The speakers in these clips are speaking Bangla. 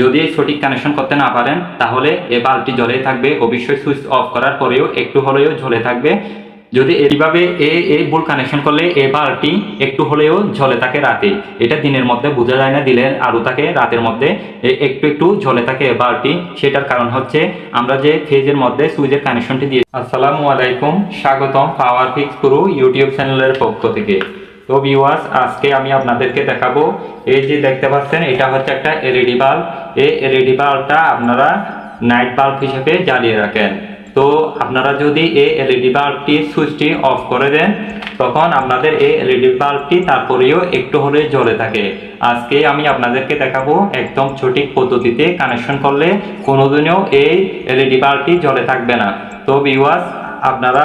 যদি এই সঠিক কানেকশন করতে না পারেন, তাহলে এ বাল্বটি জ্বলে থাকবে। অবশ্যই সুইচ অফ করার পরেও একটু হলেও জ্বলে থাকবে। যদি এইভাবে এ এই ভুল কানেকশন করলে এই বাল্বটি একটু হলেও ঝলে থাকে রাতে। এটা দিনের মধ্যে বোঝা যায় না দিলের আলো থাকে রাতের মধ্যে। একটু একটু ঝলে থাকে এই বাল্বটি। সেটার কারণ হচ্ছে আমরা যে ফেজের মধ্যে সুইচের কানেকশনটি দিয়ে আসসালামু আলাইকুম, স্বাগতম পাওয়ার ফিক্স গুরু ইউটিউব চ্যানেলের পক্ষ থেকে। তো ভিউয়ার্স আজকে আমি আপনাদেরকে দেখাবো। এই যে দেখতে পাচ্ছেন, এটা হচ্ছে একটা এলইডি বাল্ব। এই এলইডি বাল্বটা আপনারা নাইট বাল্ব হিসেবে জ্বালিয়ে রাখেন। তো, আপনারা যদি এই এলইডি বাল্বটি সুইচটি অফ করে দেন, তখন আপনাদের এই এলইডি বাল্বটি তারপরেও একটু হলে জ্বলে থাকে। আজকে আমি আপনাদেরকে দেখাবো একদম সঠিক পদ্ধতিতে কানেকশন করলে কোনোদিনও এই এলইডি বাল্বটি জ্বলে থাকবে না। তো ভিউয়ার্স আপনারা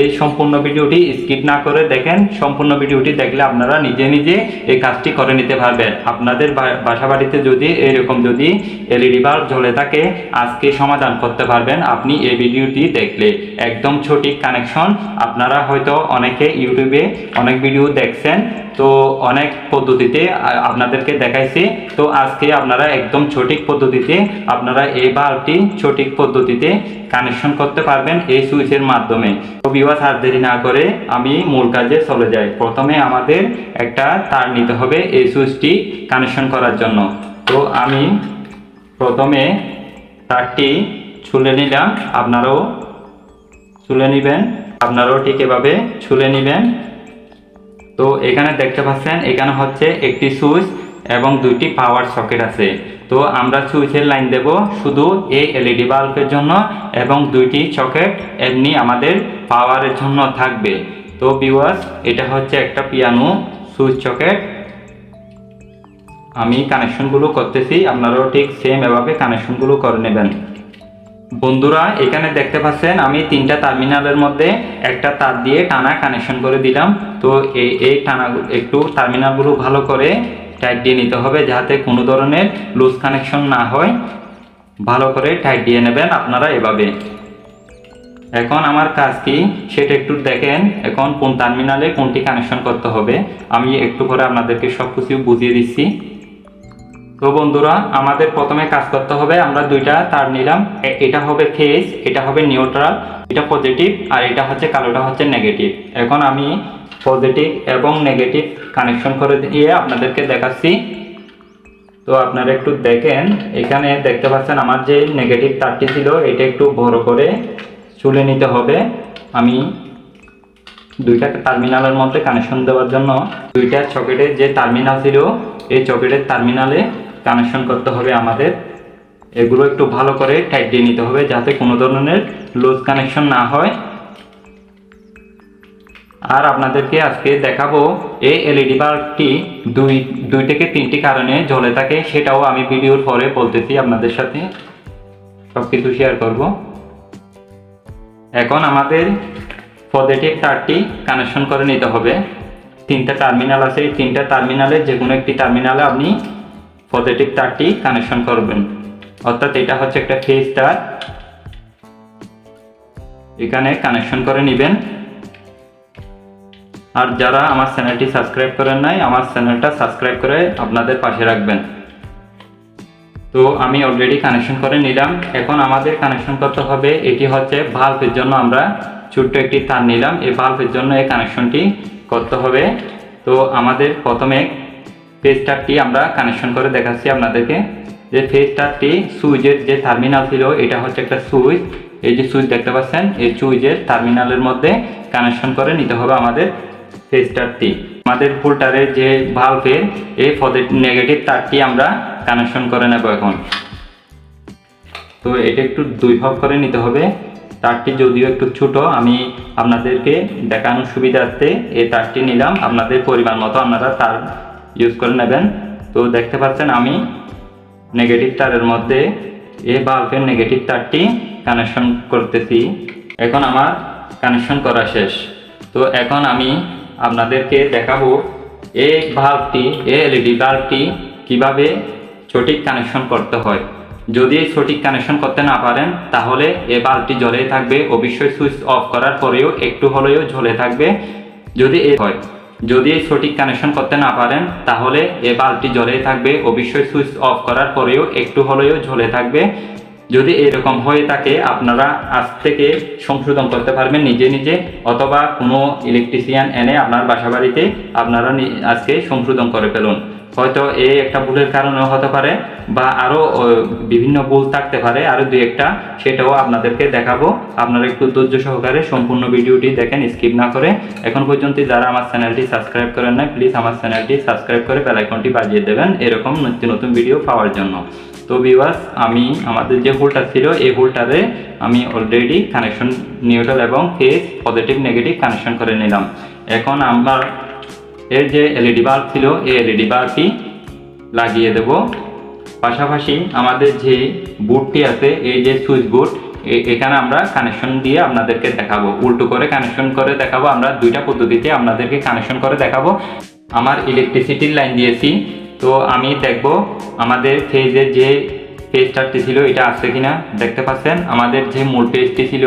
এই সম্পূর্ণ ভিডিওটি স্কিপ না করে দেখেন। সম্পূর্ণ ভিডিওটি দেখলে আপনারা নিজে নিজে এই কাজটি করে নিতে পারবেন। আপনাদের বাসা বাড়িতে যদি এরকম যদি এলইডি বাল্ব জ্বলে থাকে, আজকে সমাধান করতে পারবেন আপনি এই ভিডিওটি দেখলে। একদম সঠিক কানেকশন আপনারা হয়তো অনেকে ইউটিউবে অনেক ভিডিও দেখছেন তো অনেক পদ্ধতিতে আপনাদেরকে দেখাইছি। তো আজকে আপনারা একদম সঠিক পদ্ধতিতে, আপনারা এই বাল্বটি সঠিক পদ্ধতিতে কানেকশন করতে পারবেন এই সুইচের মাধ্যমে। তো আর দেরি না করে আমি মূল কাজে চলে যাই। প্রথমে আমাদের একটা তার নিতে হবে এই সুইচটি কানেকশন করার জন্য। তো আমি প্রথমে তারটি ছুলে নিলাম। আপনারাও ছুলে নেবেন। আপনারাও ঠিক এভাবে ছুলে নেবেন। তো এখানে দেখতে পাচ্ছেন, এখানে হচ্ছে একটি সুইচ এবং দুইটি পাওয়ার সকেট আছে। তো আমরা সুইচের লাইন দেব শুধু এই এলইডি বাল্বের জন্য এবং দুইটি সকেট এমনি আমাদের পাওয়ারের জন্য থাকবে। তো ভিউয়ার্স এটা হচ্ছে একটা পিয়ানো সুইচ সকেট। আমি কানেকশনগুলো করতেছি, আপনারাও ঠিক সেম এভাবে কানেকশনগুলো করে নেবেন। বন্ধুরা, এখানে দেখতে পাচ্ছেন, আমি তিনটা টার্মিনালের মধ্যে একটা তার দিয়ে টানা কানেকশন করে দিলাম। তো এই টানা, একটু টার্মিনালগুলো ভালো করে টাইট দিয়ে নিতে হবে যাতে কোনো ধরনের লুজ কানেকশন না হয়। ভালো করে টাইট দিয়ে নেবেন আপনারা এভাবে। এখন আমার কাজ কি? সেটা একটু দেখেন, এখন কোন টার্মিনালে কোনটি কানেকশন করতে হবে। আমি একটু করে আপনাদেরকে সব কিছু বুঝিয়ে দিচ্ছি। তো বন্ধুরা, আমাদের প্রথমে কাজ করতে হবে, আমরা দুইটা তার নিলাম। এটা হবে ফেজ এটা হবে নিউট্রাল এটা পজিটিভ আর এটা হচ্ছে কালোটা হচ্ছে নেগেটিভ এখন আমি পজিটিভ এবং নেগেটিভ কানেকশন করে দিয়ে আপনাদেরকে দেখাচ্ছি। তো আপনারা একটু দেখেন, এখানে দেখতে পাচ্ছেন আমার যে নেগেটিভ তারটি ছিল, এটা একটু বড় করে চুলে নিতে হবে। আমি দুইটা টার্মিনালের মধ্যে কানেকশন দেওয়ার জন্য দুইটা চকেটের যে টার্মিনাল ছিল, এই চকেটের টার্মিনালে কানেকশন করতে হবে আমাদের। এগুলো একটু ভালো করে টাইট দিয়ে নিতে হবে যাতে কোনো ধরনের লুজ কানেকশন না হয়। আর আপনাদেরকে আজকে দেখাবো এই এলইডি বাল্বটি দুই দুই থেকে তিনটি কারণে জ্বলে থাকে, সেটাও আমি ভিডিওর পরে বলতেছি আপনাদের সাথে। সব কিছু শেয়ার করব। এখন আমাদের পজিটিভ তারটি কানেকশন করে নিতে হবে। তিনটা টার্মিনাল আছে, এই তিনটা টার্মিনালে যে কোনো একটি টার্মিনালে আপনি পজিটিভ তারটি কানেকশন করবেন। অর্থাৎ এটা হচ্ছে একটা ফেজ তার এখানে কানেকশন করে নেবেন। আর যারা আমার চ্যানেলটি সাবস্ক্রাইব করেন নাই, আমার চ্যানেলটা সাবস্ক্রাইব করে আপনাদের পাশে রাখবেন। তো আমি অলরেডি কানেকশন করে নিলাম। এখন আমাদের কানেকশন করতে হবে, এটি হচ্ছে ভাল্বের জন্য আমরা ছোট্ট একটি তার নিলাম। এই ভাল্বের জন্য এই কানেকশনটি করতে হবে। তো আমাদের প্রথমে ফেজ তারটি আমরা কানেকশন করে দেখাচ্ছি আপনাদেরকে। যে ফেজ তারটি সুইচের যে টার্মিনাল ছিল, এটা হচ্ছে একটা সুইচ। এই যে সুইচ দেখতে পাচ্ছেন, এই সুইচের টার্মিনালের মধ্যে কানেকশন করে নিতে হবে আমাদের ফেজ তারটি আমাদের ফুলটারের যে ভাল্বের এই নেগেটিভ তারটি আমরা কানেকশন করে নেব এখন। তো এটা একটু দুই ভাগ করে নিতে হবে। তারটি যদিও একটু ছোট, আমি আপনাদেরকে দেখানোর সুবিধার্থে এই তারটি নিলাম। আপনাদের পরিমাণ মতো আপনারা তার ইউজ করে নেবেন। তো দেখতে পাচ্ছেন আমি নেগেটিভ তারের মধ্যে এই বাল্বের নেগেটিভ তারটি কানেকশন করতেছি। এখন আমার কানেকশন করা শেষ। তো এখন আমি আপনাদেরকে দেখাবো এই বাল্বটি এই এলইডি বাল্বটি কীভাবে সঠিক কানেকশন করতে হয়। যদি সঠিক কানেকশন করতে না পারেন, তাহলে এই বাল্বটি জ্বলে থাকবে। অবশ্যই সুইচ অফ করার পরেও একটু হলেও জ্বলে থাকবে। যদি এ হয় যদি এই সঠিক কানেকশন করতে না পারেন, তাহলে এ বাল্বটি জ্বলেই থাকবে। অবশ্যই সুইচ অফ করার পরেও একটু হলেও ঝলে থাকবে। যদি এরকম হয়ে থাকে, আপনারা আজ থেকে সংশোধন করতে পারবেন নিজে নিজে, অথবা কোনো ইলেকট্রিশিয়ান এনে আপনার বাসা বাড়িতে আপনারা আজকে সংশোধন করে ফেলুন। হয়তো এই একটা ভুলের কারণেও হতে পারে বা আরও বিভিন্ন ভুল থাকতে পারে আরও দুই একটা, সেটাও আপনাদেরকে দেখাবো। আপনারা একটু ধৈর্য সহকারে সম্পূর্ণ ভিডিওটি দেখেন, স্কিপ না করে। এখন পর্যন্ত যারা আমার চ্যানেলটি সাবস্ক্রাইব করেন না প্লিজ আমার চ্যানেলটি সাবস্ক্রাইব করে বেল আইকনটি বাজিয়ে দেবেন এরকম নতুন নতুন ভিডিও পাওয়ার জন্য। তো বিবাস আমি, আমাদের যে হোলটা ছিল, এই হোলটারে আমি অলরেডি কানেকশন নিউট্রাল এবং ফেজ পজিটিভ নেগেটিভ কানেকশন করে নিলাম। এখন আমার এর যে এলইডি বাল্ব ছিল, এই এলইডি বাল্বটি লাগিয়ে দেব। পাশাপাশি আমাদের যে বুটটি আছে, এই যে সুইচ বুট এখানে আমরা কানেকশন দিয়ে আপনাদেরকে দেখাবো। উল্টো করে কানেকশন করে দেখাবো, আমরা দুইটা পদ্ধতিতে আপনাদেরকে কানেকশন করে দেখাবো। আমার ইলেকট্রিসিটির লাইন দিয়েছি, তো আমি দেখব আমাদের ফেজের যে পেজটারটি ছিল, এটা আছে কিনা দেখতে পাচ্ছেন? আমাদের যে মূল পেজটি ছিল,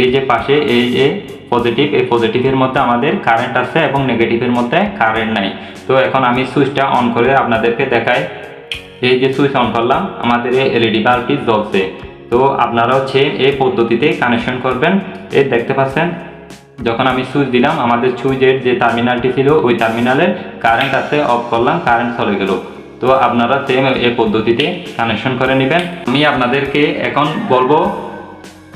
এই যে পাশে, এই যে পজিটিভ এই পজিটিভের মধ্যে আমাদের কারেন্ট আছে এবং নেগেটিভের মধ্যে কারেন্ট নাই। তো এখন আমি সুইচটা অন করে আপনাদেরকে দেখাই। এই যে সুইচ অন করলাম, আমাদের এই এলইডি বাল্বটি জ্বলছে। তো আপনারা হচ্ছে এই পদ্ধতিতে কানেকশন করবেন। এই দেখতে পাচ্ছেন, যখন আমি সুইচ দিলাম, আমাদের সুইচের যে টার্মিনালটি ছিল, ওই টার্মিনালের কারেন্ট আছে অফ করলাম কারেন্ট চলে গেল। তো আপনারা সেম এই পদ্ধতিতে কানেকশন করে নেবেন। আমি আপনাদেরকে এখন বলব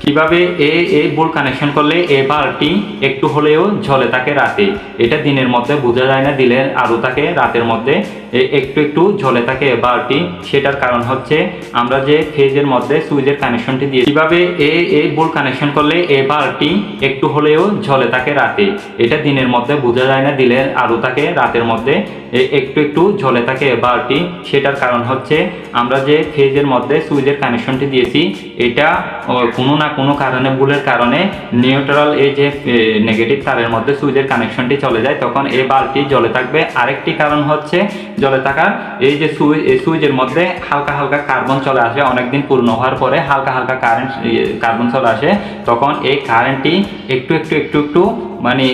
কীভাবে এ এই বোল কানেকশন করলে এ বাল্বটি একটু হলেও ঝলে থাকে রাতে। এটা দিনের মধ্যে বোঝা যায় না, দিলে আরও থাকে, রাতের মধ্যে একটু একটু ঝলে থাকে এ বাল্বটি সেটার কারণ হচ্ছে আমরা যে ফেজের মধ্যে সুইচের কানেকশনটি দিয়ে কীভাবে এ এই বোল কানেকশন করলে এ বাল্বটি একটু হলেও ঝলে থাকে রাতে? এটা দিনের মধ্যে বোঝা যায় না, দিলে আলো থাকে, রাতের মধ্যে এ- একটু একটু ঝলে থাকে এ বাল্বটি সেটার কারণ হচ্ছে আমরা যে ফেজের মধ্যে সুইচের কানেকশনটি দিয়েছি, এটা কোনো না কোনো কারণে, ভুলের কারণে নিউট্রাল এই যে নেগেটিভ তারের মধ্যে সুইচের কানেকশনটি চলে যায়, তখন এই বাল্বটি জ্বলে থাকবে। আরেকটি কারণ হচ্ছে জ্বলে থাকা এই যে সুইচ এই সুইচের মধ্যে হালকা হালকা কার্বন চলে আসে। অনেকদিন পূর্ণ হওয়ার পরে হালকা হালকা কারেন্ট কার্বন চলে আসে। তখন এই কারেন্টটি একটু একটু একটু একটু মানে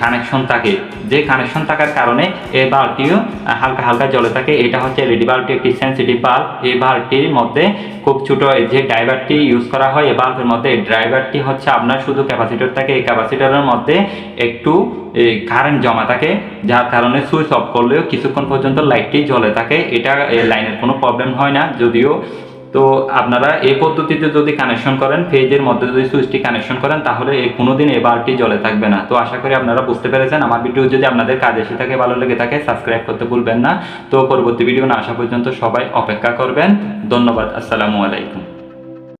কানেকশন থাকে। যে কানেকশন থাকার কারণে এই বাল্বটিও হালকা হালকা জ্বলে থাকে। এটা হচ্ছে এলইডি বাল্বটি, একটি সেন্সিটিভ বাল্ব। এই বাল্বটির মধ্যে খুব ছোট যে ড্রাইভারটি ইউজ করা হয় এই বাল্বের মধ্যে এই ড্রাইভারটি হচ্ছে আপনার শুধু ক্যাপাসিটর থাকে। এই ক্যাপাসিটরের মধ্যে একটু কারেন্ট জমা থাকে, যার কারণে সুইচ অফ করলেও কিছুক্ষণ পর্যন্ত লাইটটি জ্বলে থাকে। এটা লাইনের কোনো প্রবলেম হয় না। যদিও তো আপনারা এই পদ্ধতিতে যদি কানেকশন করেন ফেজের মধ্যে যদি সুইচটি কানেকশন করেন, তাহলে কোনোদিন এই বাল্বটি জ্বলে থাকবে না। তো আশা করি আপনারা বুঝতে পেরেছেন। আমার ভিডিও যদি আপনাদের কাজে এসে থাকে, ভালো লেগে থাকে সাবস্ক্রাইব করতে ভুলবেন না। তো পরবর্তী ভিডিও না আসা পর্যন্ত সবাই অপেক্ষা করবেন। ধন্যবাদ। আসসালামু আলাইকুম।